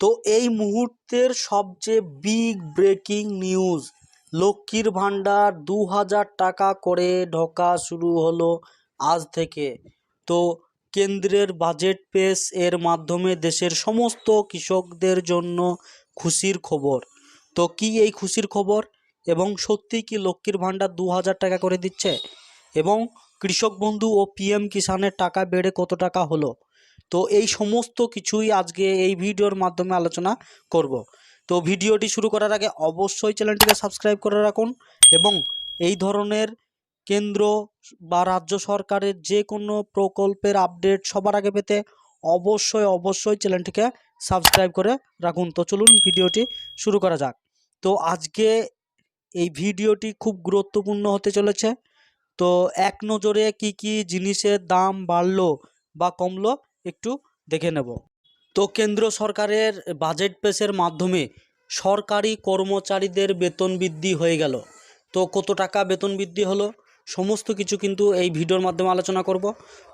তো এই মুহূর্তের সবচেয়ে বিগ ব্রেকিং নিউজ লক্ষ্মীর ভাণ্ডার দু হাজার টাকা করে ঢোকা শুরু হলো আজ থেকে। তো কেন্দ্রের বাজেট পেশ এর মাধ্যমে দেশের সমস্ত কৃষকদের জন্য খুশির খবর। তো কি এই খুশির খবর? এবং সত্যি কি লক্ষ্মীর ভাণ্ডার দু হাজার টাকা করে দিচ্ছে? এবং কৃষক বন্ধু ও পিএম কিষানের টাকা বেড়ে কত টাকা হলো? তো এই সমস্ত কিছুই আজকে এই ভিডিওর মাধ্যমে আলোচনা করব। তো ভিডিওটি শুরু করার আগে অবশ্যই চ্যানেলটিকে সাবস্ক্রাইব করে রাখুন এবং এই ধরনের কেন্দ্র বা রাজ্য সরকারের যে কোনো প্রকল্পের আপডেট সবার আগে পেতে অবশ্যই অবশ্যই চ্যানেলটিকে সাবস্ক্রাইব করে রাখুন। তো চলুন ভিডিওটি শুরু করা যাক। তো আজকে এই ভিডিওটি খুব গুরুত্বপূর্ণ হতে চলেছে। তো এক নজরে কি কি জিনিসের দাম বাড়লো বা কমলো একটু দেখে নেব। তো কেন্দ্র সরকারের বাজেট পেশের মাধ্যমে সরকারি কর্মচারীদের বেতন বৃদ্ধি হয়ে গেল। তো কত টাকা বেতন বৃদ্ধি হলো? সমস্ত কিছু কিন্তু এই ভিডিওর মাধ্যমে আলোচনা করব।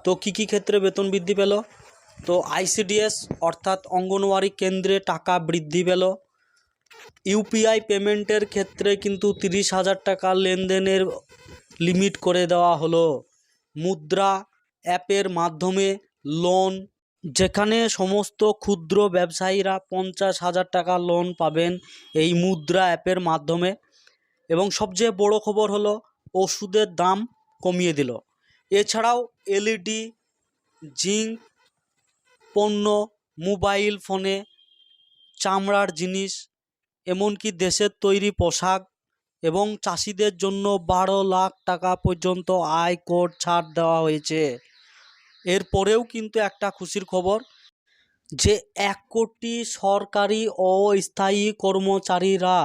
তো কি কি ক্ষেত্রে বেতন বৃদ্ধি পেল? তো আইসিডিএস অর্থাৎ অঙ্গনওয়াড়ি কেন্দ্রে টাকা বৃদ্ধি পেল। ইউপিআই পেমেন্টের ক্ষেত্রে কিন্তু তিরিশ হাজার টাকা লেনদেনের লিমিট করে দেওয়া হলো। মুদ্রা অ্যাপের মাধ্যমে লোন যেখানে সমস্ত ক্ষুদ্র ব্যবসায়ীরা পঞ্চাশ হাজার টাকা লোন পাবেন এই মুদ্রা অ্যাপের মাধ্যমে। এবং সবচেয়ে বড় খবর হলো, ওষুধের দাম কমিয়ে দিল। এছাড়াও এলইডি জিঙ্ক, পণ্য, মোবাইল ফোনে চামড়ার জিনিস, এমনকি দেশের তৈরি পোশাক এবং চাষিদের জন্য বারো লাখ টাকা পর্যন্ত আয় কোড ছাড় দেওয়া হয়েছে। এরপরেও কিন্তু একটা খুশির খবর যে এক কোটি সরকারি অস্থায়ী কর্মচারীরা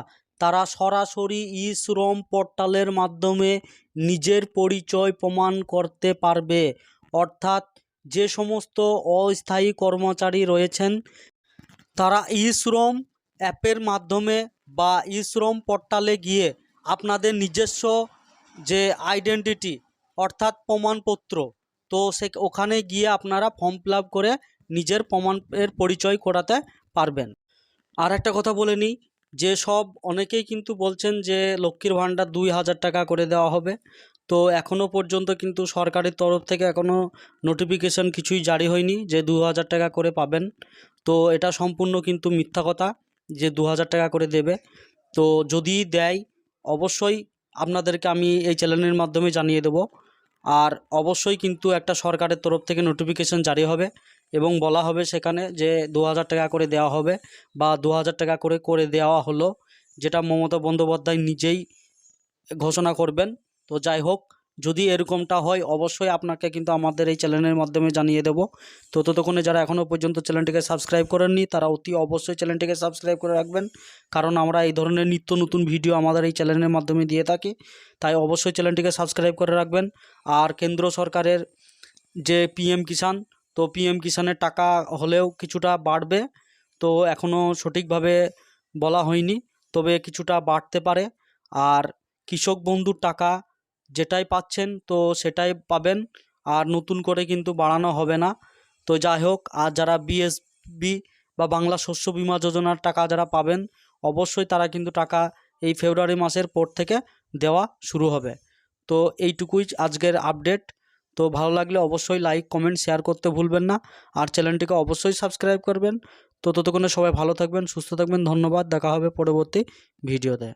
তারা সরাসরি ই শ্রম পোর্টালের মাধ্যমে নিজের পরিচয় প্রমাণ করতে পারবে। অর্থাৎ যে সমস্ত অস্থায়ী কর্মচারী রয়েছেন, তারা ই শ্রম অ্যাপের মাধ্যমে বা ই শ্রম পোর্টালে গিয়ে আপনাদের নিজস্ব যে আইডেন্টিটি, অর্থাৎ প্রমাণপত্র তো সে ওখানে গিয়ে আপনারা ফর্ম ফিল করে নিজের প্রমাণের পরিচয় করাতে পারবেন। আর একটা কথা বলে নিই, যে সব অনেকেই কিন্তু বলছেন যে লক্ষ্মীর ভাণ্ডার দুই হাজার টাকা করে দেওয়া হবে। তো এখনও পর্যন্ত কিন্তু সরকারের তরফ থেকে এখনও নোটিফিকেশন কিছুই জারি হয়নি যে দু হাজার টাকা করে পাবেন। তো এটা সম্পূর্ণ কিন্তু মিথ্যা কথা যে দু হাজার টাকা করে দেবে। তো যদি দেয়, অবশ্যই আপনাদেরকে আমি এই চ্যানেলের মাধ্যমে জানিয়ে দেবো। আর অবশ্যই কিন্তু একটা সরকারের তরফ থেকে নোটিফিকেশন জারি হবে এবং বলা হবে সেখানে যে দু হাজার টাকা করে দেওয়া হবে বা দু হাজার টাকা করে করে দেওয়া হলো, যেটা মমতা বন্দ্যোপাধ্যায় নিজেই ঘোষণা করবেন। তো যাই হোক যদি এরকমটা হয়, অবশ্যই আপনাকে কিন্তু আমাদের এই চ্যানেলের মাধ্যমে জানিয়ে দেবো। তো ততক্ষণে যারা এখনও পর্যন্ত চ্যানেলটিকে সাবস্ক্রাইব করেননি, তারা অতি অবশ্যই চ্যানেলটিকে সাবস্ক্রাইব করে রাখবেন। কারণ আমরা এই ধরনের নিত্য নতুন ভিডিও আমাদের এই চ্যানেলের মাধ্যমে দিয়ে থাকি, তাই অবশ্যই চ্যানেলটিকে সাবস্ক্রাইব করে রাখবেন। আর কেন্দ্র সরকারের যে পিএম কিষাণ, তো পিএম কিষাণের টাকা হলেও কিছুটা বাড়বে, তো এখনও সঠিকভাবে বলা হয়নি, তবে কিছুটা বাড়তে পারে। আর কৃষক বন্ধুর টাকা যেটাই পাচ্ছেন, তো সেটাই পাবেন। আর নতুন করে কিন্তু বাড়ানো হবে না। তো যাই হোক, আর যারা বিএসবি বা বাংলা শস্য বিমা যোজনার টাকা যারা পাবেন, অবশ্যই তারা কিন্তু টাকা এই ফেব্রুয়ারি মাসের পর থেকে দেওয়া শুরু হবে। তো এইটুকুই আজকের আপডেট। তো ভালো লাগলে অবশ্যই লাইক, কমেন্ট, শেয়ার করতে ভুলবেন না। আর চ্যানেলটিকে অবশ্যই সাবস্ক্রাইব করবেন। তো ততক্ষণে সবাই ভালো থাকবেন, সুস্থ থাকবেন। ধন্যবাদ। দেখা হবে পরবর্তী ভিডিওতে।